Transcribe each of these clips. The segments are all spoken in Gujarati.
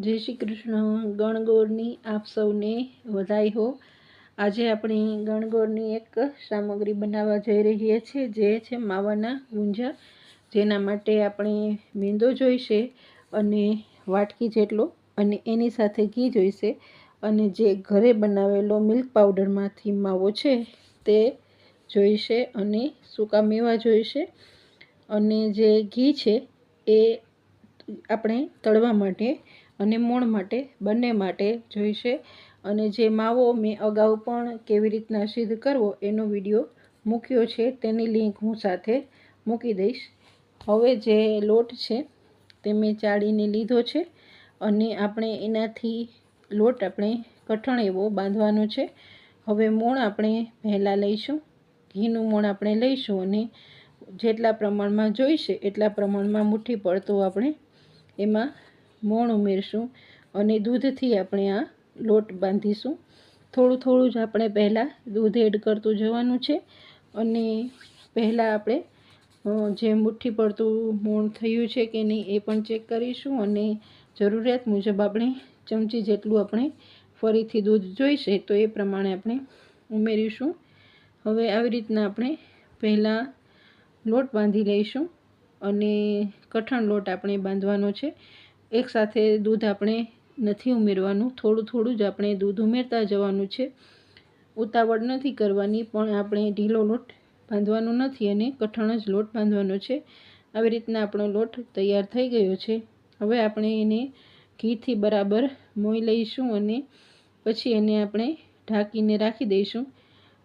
જય શ્રી કૃષ્ણ. ગણગોરની આપ સૌને વધાઈ હો. આજે આપણે ગણગોરની એક સામગ્રી બનાવવા જઈ રહીએ છીએ. જે છે માવાના ગુંજા. જેના માટે આપણે મીંદો જોઈશે અને વાટકી જેટલો અને એની સાથે ઘી જોઈશે અને જે ઘરે બનાવેલો મિલ્ક પાવડરમાંથી માવો છે તે જોઈશે અને સૂકા મેવા જોઈશે. અને જે ઘી છે એ આપણે તળવા માટે અને મોણ માટે, બંને માટે જોઈશે. અને જે માવો મેં અગાઉ પણ કેવી રીતના સિદ્ધ કરવો એનો વીડિયો મૂક્યો છે, તેની લિંક હું સાથે મૂકી દઈશ. હવે જે લોટ છે, તે મેં ચાળીને લીધો છે અને આપણે એનાથી લોટ આપણે કઠણ એવો બાંધવાનો છે. હવે મોણ આપણે પહેલાં લઈશું, ઘીનું મોણ આપણે લઈશું અને જેટલા પ્રમાણમાં જોઈશે એટલા પ્રમાણમાં મુઠ્ઠી પડતું આપણે એમાં મોણ ઉમેરશું અને દૂધથી આપણે આ લોટ બાંધીશું. થોડું થોડું જ આપણે પહેલાં દૂધ એડ કરતું જવાનું છે અને પહેલાં આપણે જે મુઠ્ઠી પડતું મોણ થયું છે કે નહીં એ પણ ચેક કરીશું અને જરૂરિયાત મુજબ આપણે ચમચી જેટલું આપણે ફરીથી દૂધ જોઈશે તો એ પ્રમાણે આપણે ઉમેરીશું. હવે આવી રીતના આપણે પહેલાં લોટ બાંધી લઈશું અને કઠણ લોટ આપણે બાંધવાનો છે. એકસાથે દૂધ આપણે નથી ઉમેરવાનું, થોડું થોડું જ આપણે દૂધ ઉમેરતા જવાનું છે. ઉતાવળ નથી કરવાની, પણ આપણે ઢીલો લોટ બાંધવાનો નથી અને કઠણ જ લોટ બાંધવાનો છે. આવી રીતના આપણો લોટ તૈયાર થઈ ગયો છે. હવે આપણે એને ઘીથી બરાબર મોઈ લઈશું અને પછી એને આપણે ઢાંકીને રાખી દઈશું.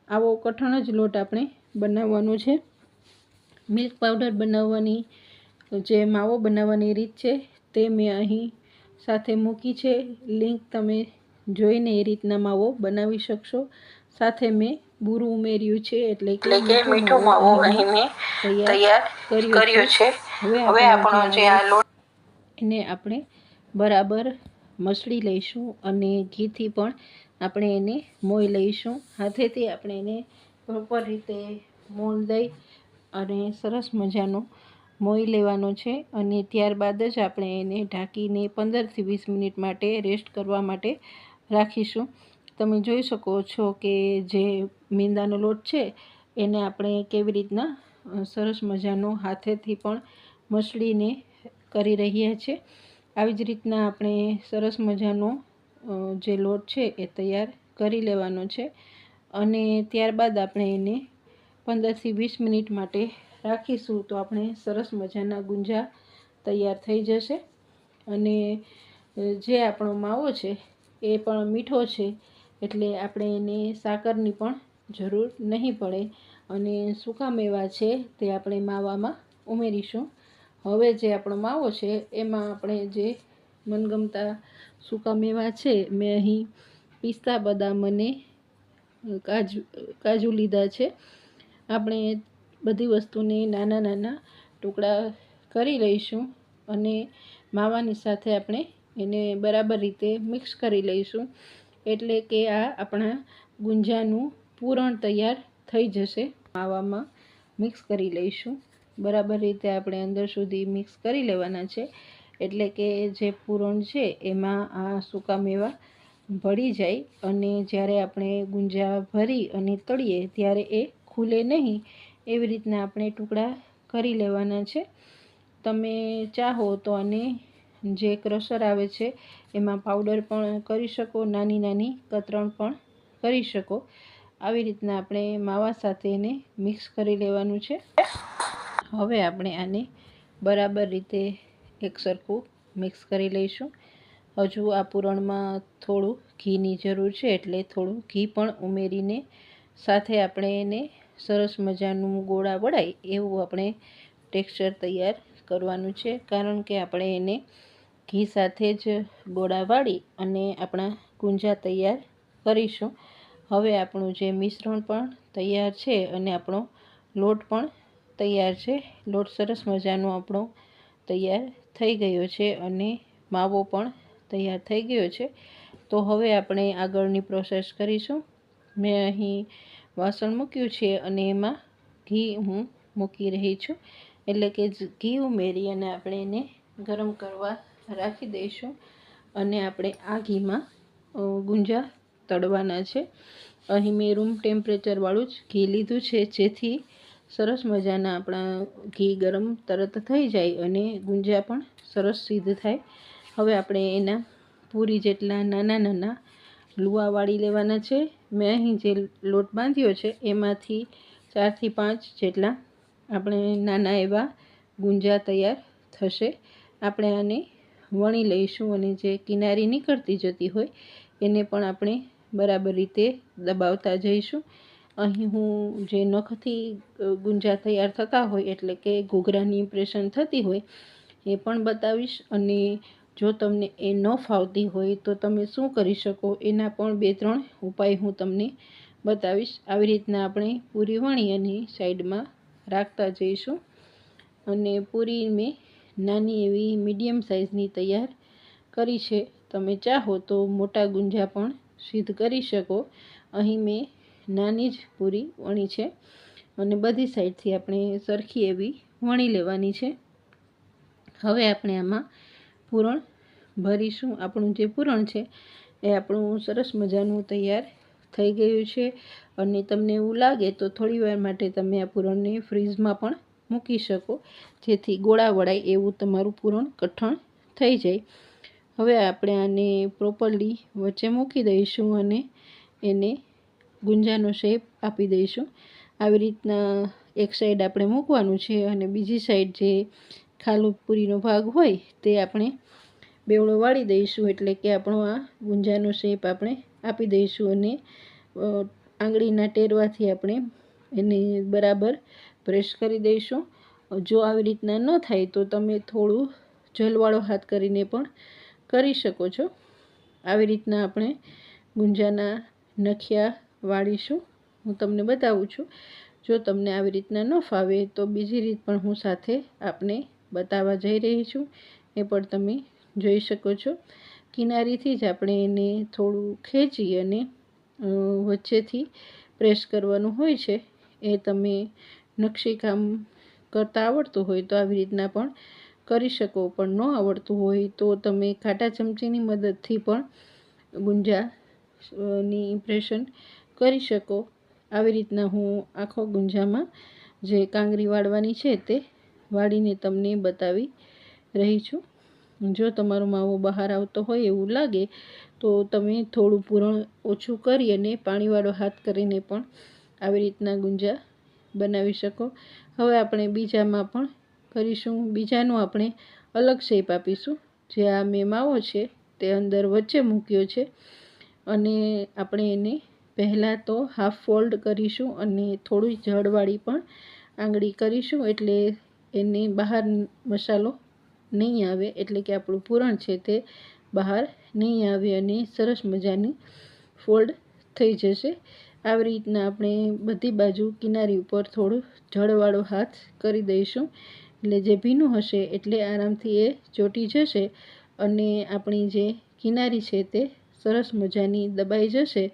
આવો કઠણ જ લોટ આપણે બનાવવાનો છે. મિલ્ક પાવડર બનાવવાની, જે માવો બનાવવાની રીત છે તે મેં અહીં સાથે મૂકી છે. લિંક તમે જોઈને એ રીતના માવો બનાવી શકશો. સાથે મેં બુરું ઉમેર્યું છે એટલે કે મીઠો માવો અહીં મેં તૈયાર કર્યો છે. હવે આપણો જે આ લોટ એને આપણે બરાબર મસળી લઈશું અને ઘીથી પણ આપણે એને મોઈ લઈશું. હાથેથી આપણે એને પ્રોપર રીતે મોણ દઈ અને સરસ મજાનો મોઈ લેવાનો છે અને ત્યારબાદ જ આપણે એને ઢાંકીને પંદરથી વીસ મિનિટ માટે રેસ્ટ કરવા માટે રાખીશું. તમે જોઈ શકો છો કે જે મીંદાનો લોટ છે, એને આપણે કેવી રીતના સરસ મજાનો હાથેથી પણ મસળીને કરી રહ્યા છે. આવી જ રીતના આપણે સરસ મજાનો જે લોટ છે એ તૈયાર કરી લેવાનો છે અને ત્યારબાદ આપણે એને પંદરથી વીસ મિનિટ માટે રાખીશું તો આપણે સરસ મજાના ગુંજા તૈયાર થઈ જશે. અને જે આપણો માવો છે, એ પણ મીઠો છે, એટલે આપણે એને સાકરની પણ જરૂર નહીં પડે. અને સૂકા મેવા છે, તે આપણે માવામાં ઉમેરીશું. હવે જે આપણો માવો છે, એમાં આપણે જે મનગમતા સૂકા મેવા છે, મેં અહીં પિસ્તા બદામ અને કાજુ કાજુ લીધા છે. આપણે બધી વસ્તુને નાના નાના ટુકડા કરી લઈશું અને માવાની સાથે આપણે એને બરાબર રીતે મિક્સ કરી લઈશું. એટલે કે આ આપણા ગુંજાનું પૂરણ તૈયાર થઈ જશે. માવામાં મિક્સ કરી લઈશું. બરાબર રીતે આપણે અંદર સુધી મિક્સ કરી લેવાના છે. એટલે કે જે પૂરણ છે એમાં આ સૂકા મેવા ભળી જાય અને જ્યારે આપણે ગુંજા ભરી અને તળીએ ત્યારે એ ખુલે નહીં. એવી રીતના આપણે ટુકડા કરી લેવાના છે. તમે ચાહો તો આને જે ક્રશર આવે છે, એમાં પાવડર પણ કરી શકો, નાની નાની કતરણ પણ કરી શકો. આવી રીતના આપણે માવા સાથે એને મિક્સ કરી લેવાનું છે. હવે આપણે આને બરાબર રીતે એકસરખું મિક્સ કરી લઈશું. હજુ આ પૂરણમાં થોડું ઘીની જરૂર છે, એટલે થોડું ઘી પણ ઉમેરીને સાથે આપણે એને સરસ મજાનું ગોળા વળાય એવું આપણે ટેક્સચર તૈયાર કરવાનું છે. કારણ કે આપણે એને ઘી સાથે જ ગોળા વાળી અને આપણા ગુંજા તૈયાર કરીશું. હવે આપણું જે મિશ્રણ પણ તૈયાર છે અને આપણો લોટ પણ તૈયાર છે. લોટ સરસ મજાનો આપણો તૈયાર થઈ ગયો છે અને માવો પણ તૈયાર થઈ ગયો છે. તો હવે આપણે આગળની પ્રોસેસ કરીશું. મેં અહીં વાસણ મૂક્યું છે અને એમાં ઘી હું મૂકી રહી છું. એટલે કે ઘી ઉમેરી અને આપણે એને ગરમ કરવા રાખી દઈશું. અને આપણે આ ઘીમાં ગુંજા તળવાના છે. અહીં મેં રૂમ ટેમ્પરેચરવાળું જ ઘી લીધું છે, જેથી સરસ મજાના આપણા ઘી ગરમ તરત થઈ જાય અને ગુંજા પણ સરસ સિદ્ધ થાય. હવે આપણે એના પૂરી જેટલા નાના નાના લુવા વાળી લેવાના છે મેં અહીં જે લોટ બાંધ્યો છે, એમાંથી ચારથી પાંચ જેટલા આપણે નાના એવા ગુંજા તૈયાર થશે. આપણે આને વણી લઈશું અને જે કિનારી નીકળતી જતી હોય, એને પણ આપણે બરાબર રીતે દબાવતા જઈશું. અહીં હું જે નખથી ગુંજા તૈયાર થતા હોય, એટલે કે ઘૂઘરાની ઇમ્પ્રેશન થતી હોય, એ પણ બતાવીશ અને જો તમને એ ન ફાવતી હોય તો તમે શું કરી શકો? એના પણ બે ત્રણ ઉપાય હું તમને બતાવીશ. આવી રીતના આપણે પૂરી વણી અને સાઈડમાં રાખતા જઈશું. અને પૂરી મેં નાની એવી મીડિયમ સાઇઝની તૈયાર કરી છે. તમે ચાહો તો મોટા ગુંજા પણ સિદ્ધ કરી શકો. અહીં મેં નાની જ પૂરી વણી છે. અને બધી સાઈડથી આપણે સરખી એવી વણી લેવાની છે. હવે આપણે આમાં પૂરણ ભરીશું. આપણું જે પૂરણ છે, એ આપણું સરસ મજાનું તૈયાર થઈ ગયું છે અને તમને એવું લાગે તો થોડી વાર માટે તમે આ પૂરણને ફ્રીઝમાં પણ મૂકી શકો, જેથી ગોળા વળાય એવું તમારું પૂરણ કઠણ થઈ જાય. હવે આપણે આને પ્રોપરલી વચ્ચે મૂકી દઈશું અને એને ગુંજાનો શેપ આપી દઈશું. આવી રીતના એક સાઈડ આપણે મૂકવાનું છે અને બીજી સાઈડ જે ખાલું પૂરીનો ભાગ હોય તે આપણે બેવડો વાળી દઈશું, એટલે કે આપણો આ ગુંજાનો શેપ આપણે આપી દઈશું અને આંગળીના ટેરવાથી આપણે એને બરાબર પ્રેસ કરી દઈશું. જો આવી રીતના ન થાય તો તમે થોડું જલવાળો હાથ કરીને પણ કરી શકો છો. આવી રીતના આપણે ગુંજાના નખિયા વાળીશું. હું તમને બતાવું છું, જો તમને આવી રીતના ન ફાવે તો બીજી રીત પણ હું સાથે આપને બતાવવા જઈ રહી છું. એ પણ તમે જોઈ શકો છો. કિનારીથી જ આપણે એને થોડું ખેંચી અને વચ્ચેથી પ્રેસ કરવાનું હોય છે. એ તમે નકશીકામ કરતાં આવડતું હોય તો આવી રીતના પણ કરી શકો. પણ ન આવડતું હોય તો તમે કાંટા ચમચીની મદદથી પણ ગુંજા ની ઇમ્પ્રેશન કરી શકો. આવી રીતના હું આખો ગુંજામાં જે કાંગરી વાળવાની છે તે વાળીને તમને બતાવી રહી છું. જો તમારો માવો બહાર આવતો હોય એવું લાગે, તો તમે થોડું પૂરણ ઓછું કરી અને પાણીવાળો હાથ કરીને પણ આવી રીતના ગુંજા બનાવી શકો. હવે આપણે બીજામાં પણ કરીશું. બીજાનું આપણે અલગ શેપ આપીશું. જે આ મેં માવો છે, તે અંદર વચ્ચે મૂક્યો છે અને આપણે એને પહેલાં તો હાફ ફોલ્ડ કરીશું અને થોડી જળવાળી પણ આંગળી કરીશું. એટલે એને બહાર મસાલો નહીં આવે એટલે કે આપણું પૂરણ છે તે બહાર નહીં આવે અને સરસ મજાની ફોલ્ડ થઈ જશે. આવી રીતના આપણે બધી બાજુ કિનારી ઉપર થોડું જળવાળો હાથ કરી દઈશું. એટલે જે ભીનું હશે એટલે આરામથી એ ચોટી જશે અને આપણી જે કિનારી છે તે સરસ મજાની દબાઈ જશે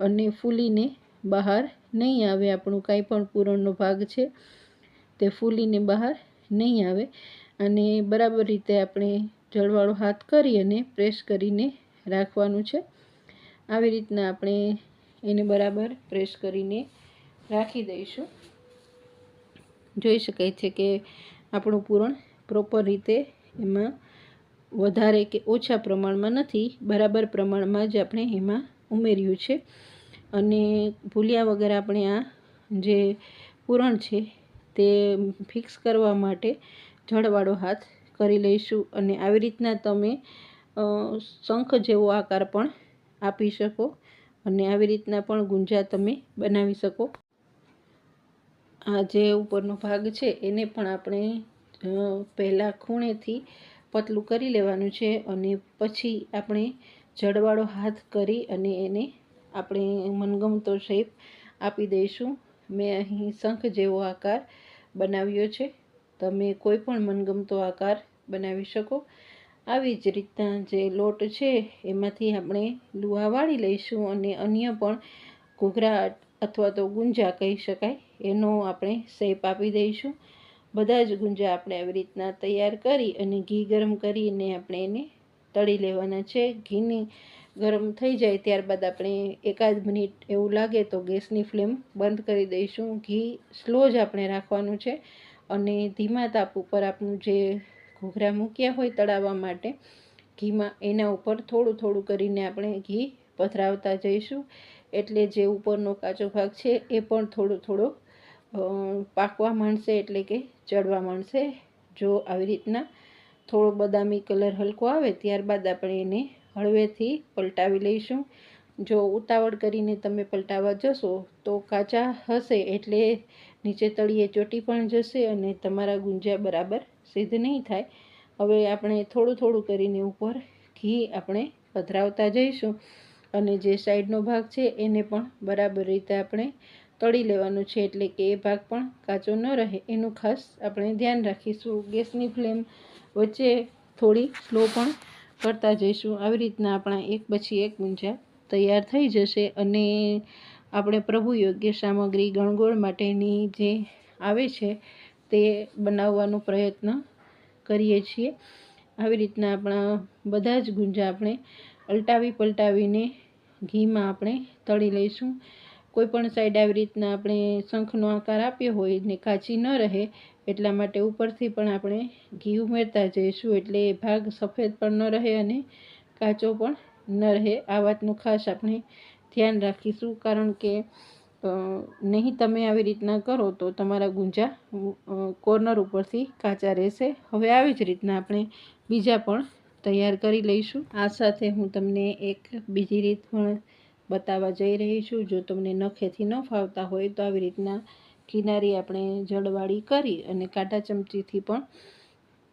અને ફૂલીને બહાર નહીં આવે આપણું કાંઈ પણ પૂરણનો ભાગ છે તે ફૂલીને બહાર નહીં આવે. અને બરાબર રીતે આપણે જળવાળો હાથ કરી અને પ્રેસ કરીને રાખવાનું છે. આવી રીતના આપણે એને બરાબર પ્રેસ કરીને રાખી દઈશું. જોઈ શકાય છે કે આપણું પૂરણ પ્રોપર રીતે એમાં વધારે કે ઓછા પ્રમાણમાં નથી. બરાબર પ્રમાણમાં જ આપણે એમાં ઉમેર્યું છે. અને ભૂલ્યા વગર આપણે આ જે પૂરણ છે તે ફિક્સ કરવા માટે જળવાળો હાથ કરી લઈશું અને આવી રીતના તમે શંખ જેવો આકાર પણ આપી શકો અને આવી રીતના પણ ગુંજા તમે બનાવી શકો. આ જે ઉપરનો ભાગ છે એને પણ આપણે પહેલાં ખૂણેથી પતલું કરી લેવાનું છે અને પછી આપણે જડવાળો હાથ કરી અને એને આપણે મનગમતો શેપ આપી દઈશું. મેં અહીં શંખ જેવો આકાર બનાવ્યો છે. તમે કોઈ પણ મનગમતો આકાર બનાવી શકો. આવી જ રીતના જે લોટ છે, એમાંથી આપણે લુહા વાળી લઈશું અને અન્ય પણ ઘૂઘરા અથવા તો ગુંજા કહી શકાય. એનો આપણે શેપ આપી દઈશું. બધા જ ગુંજા આપણે આવી રીતના તૈયાર કરી અને ઘી ગરમ કરીને આપણે એને તળી લેવાના છે. ઘીની ગરમ થઈ જાય ત્યારબાદ આપણે એકાદ મિનિટ એવું લાગે તો ગેસની ફ્લેમ બંધ કરી દઈશું. ઘી સ્લો જ આપણે રાખવાનું છે અને ધીમા તાપ ઉપર આપણું જે ઘૂઘરા મૂક્યા હોય તળાવવા માટે, ઘીમાં એના ઉપર થોડું થોડું કરીને આપણે ઘી પથરાવતા જઈશું. એટલે જે ઉપરનો કાચો ભાગ છે એ પણ થોડો થોડો પાકવા માંડશે એટલે કે ચડવા માંડશે. જો આવી રીતના થોડો બદામી કલર હલકો આવે ત્યારબાદ આપણે એને હળવેથી પલટાવી લઈશું. જો ઉતાવળ કરીને તમે પલટાવવા જશો, તો કાચા હશે એટલે નીચે તળીએ ચોટી પણ જશે અને તમારા ગુંજા બરાબર સિદ્ધ નહીં થાય. હવે આપણે થોડું થોડું કરીને ઉપર ઘી આપણે પધરાવતા જઈશું અને જે સાઈડનો ભાગ છે એને પણ બરાબર રીતે આપણે તળી લેવાનું છે એટલે કે એ ભાગ પણ કાચો ન રહે. એનું ખાસ આપણે ધ્યાન રાખીશું. ગેસની ફ્લેમ વચ્ચે થોડી સ્લો પણ કરતા જઈશું. આવી રીતના આપણા એક પછી એક ગુંજા તૈયાર થઈ જશે અને આપણે પ્રભુ યોગ્ય સામગ્રી ગણગોળ માટેની જે આવે છે તે બનાવવાનો પ્રયત્ન કરીએ છીએ. આવી રીતના આપણા બધા જ ગુંજા આપણે અલટાવી પલટાવીને ઘીમાં આપણે તળી લઈશું. કોઈ પણ સાઈડ આવી રીતના આપણે શંખનો આકાર આપ્યો હોય ને કાચી ન રહે એટલા માટે ઉપરથી પણ આપણે ઘી ઉમેરતા જઈશું એટલે એ ભાગ સફેદ પણ ન રહે અને કાચો પણ ન રહે. આ વાતનું ખાસ આપણે ધ્યાન રાખીશું કારણ કે નહીં તમે આવી રીતના કરો તો તમારા ગુંજા કોર્નર ઉપરથી કાચા રહેશે. હવે આવી જ રીતના આપણે બીજા પણ તૈયાર કરી લઈશું. આ સાથે હું તમને એક બીજી રીત પણ બતાવવા જઈ રહી છું. જો તમને નખેથી ન ફાવતા હોય તો આવી રીતના કિનારી આપણે જળવાળી કરી અને કાંટા ચમચીથી પણ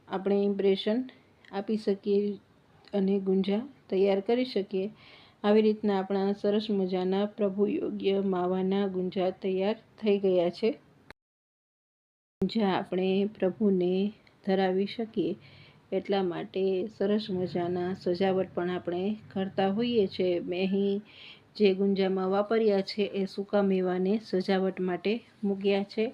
આપણે ઇમ્પ્રેશન આપી શકીએ અને ગુંજા તૈયાર કરી શકીએ. આવી રીતના આપણા સરસ મજાના પ્રભુ યોગ્ય માવાના ગુંજા તૈયાર થઈ ગયા છે. ગુંજા આપણે પ્રભુને ધરાવી શકીએ એટલા માટે સરસ મજાના સજાવટ પણ આપણે કરતા હોઈએ છીએ. મેં અહીં જે ગુંજામાં વાપર્યા છે એ સૂકા મેવાને સજાવટ માટે મૂક્યા છે.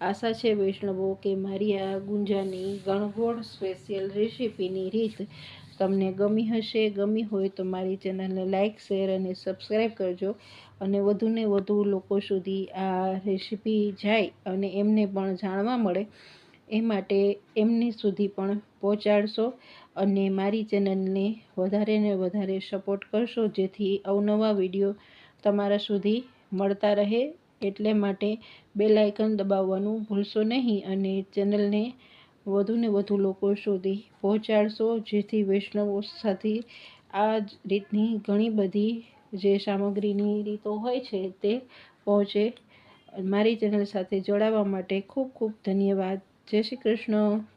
આશા છે વૈષ્ણવો કે મારી આ ગુંજાની ગણગોળ સ્પેશિયલ રેસીપીની રીત તમને ગમી હશે. ગમી હોય તો મારી ચેનલને લાઇક શેર અને સબસ્ક્રાઈબ કરજો અને વધુને વધુ લોકો સુધી આ રેસીપી જાય અને એમને પણ જાણવા મળે. એ માટે એમની સુધી પણ પહોંચાડશો. અને મારી ચેનલને વધારે ને વધારે સપોર્ટ કરશો, જેથી અવનવા વીડિયો તમારા સુધી મળતા રહે. એટલે માટે બે લાઇકન દબાવવાનું ભૂલશો નહીં અને ચેનલને વધુ ને વધુ લોકો સુધી પહોંચાડશો, જેથી વૈષ્ણવો સાથે આ જ રીતની ઘણી બધી જે સામગ્રીની રીતો હોય છે તે પહોંચે. મારી ચેનલ સાથે જોડાવા માટે ખૂબ ખૂબ ધન્યવાદ. જય શ્રી કૃષ્ણ.